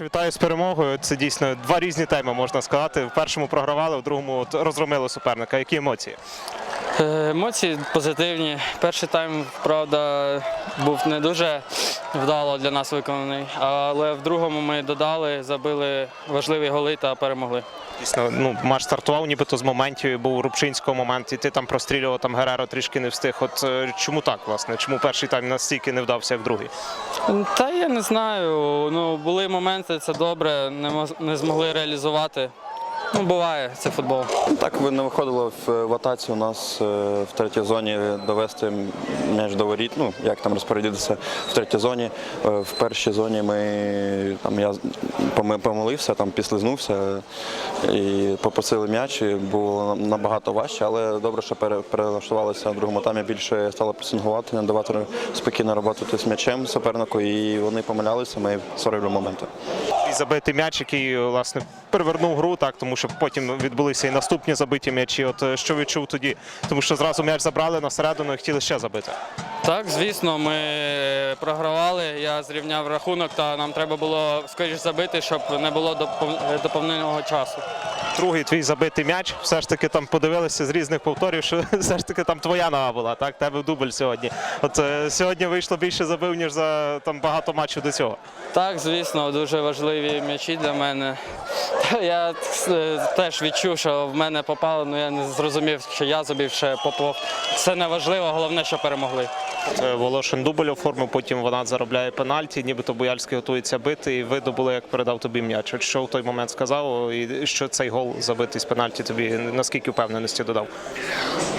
Перше, вітаю з перемогою. Це дійсно два різні теми, можна сказати. В першому програвали, в другому от розгромили суперника. Які емоції? Е, Емоції позитивні. Перший тайм, правда, був не дуже вдало для нас виконаний, але в другому ми додали, забили важливі голи та перемогли. Дійсно, ну матч стартував, нібито з моментів. Був у Рубчинського момент, і ти там прострілював, там Гереро трішки не встиг. От е, чому так, власне? Чому перший тайм настільки не вдався, як другий? Та я не знаю. Ну, були моменти, це добре, не, не змогли реалізувати. Ну, буває, це футбол. Так ви не виходило в, в атаці у нас е, в третій зоні довести м'яч до воріт. Ну як там розпорядитися в третій зоні. Е, В першій зоні ми там я помилився, там підслизнувся і попросили м'яч. і Було набагато важче, але добре, що перелаштувалися в другому таймі. Більше стало пресингувати, не давати спокійно роботи з м'ячем супернику, і вони помилялися. Ми створили моменти. І забитий м'яч, який власне перевернув гру, так тому що потім відбулися і наступні забиті м'ячі. От е, що відчув тоді? Тому що зразу м'яч забрали на середину і хотіли ще забити. Так, звісно, ми програвали. Я зрівняв рахунок, та нам треба було скоріш забити, щоб не було допов- доповненого часу. Другий твій забитий м'яч. Все ж таки там подивилися з різних повторів, що все ж таки там твоя нога була, так? Тебе дубль сьогодні. От е, сьогодні вийшло більше забив, ніж за там багато матчів до цього. Так, звісно, дуже важливі м'ячі для мене. Я е, теж відчув, що в мене попало, але я не зрозумів, що я забив, ще попов. Це не важливо, головне, що перемогли. Волошин дубль оформив, потім вона заробляє пенальті, нібито Бояльський готується бити, і видно було, як передав тобі м'яч. От що в той момент сказав, і що цей гол забитий з пенальті тобі наскільки впевненості додав?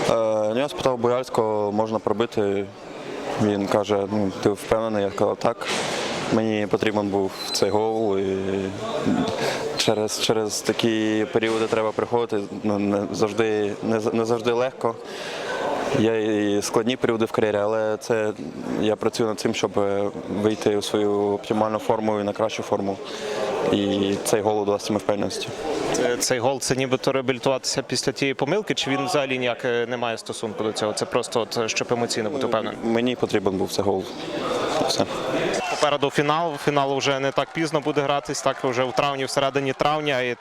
Е, ну, я спитав Бояльського, можна пробити. Він каже, ну ти впевнений? Я сказав, так. Мені потрібен був цей гол. І через, через такі періоди треба приходити. Ну, не завжди, не, не завжди легко. Є і складні періоди в кар'єрі, але це я працюю над цим, щоб е, вийти у свою оптимальну форму і на кращу форму. І цей гол дасть мені впевненості. Цей гол це нібито реабілітуватися після тієї помилки, чи він взагалі ніяк е, не має стосунку до цього? Це просто от, щоб емоційно бути впевненим. Мені потрібен був цей гол. Все. Попереду фінал. Фінал вже не так пізно буде гратись, так вже у травні, в середині травня. І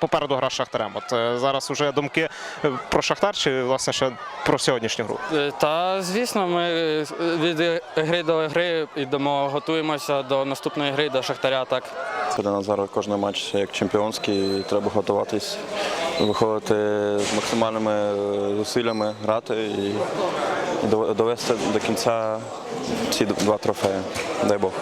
попереду гра з Шахтарем. От е, зараз вже думки е, про Шахтар чи власне ще про сьогоднішню гру. Е, Та звісно, ми від гри до гри йдемо, готуємося до наступної гри, до Шахтаря. Так. Це для нас зараз кожен матч як чемпіонський, і треба готуватись, виходити з максимальними зусиллями, грати і довести до кінця ці два трофеї. Дай Бог.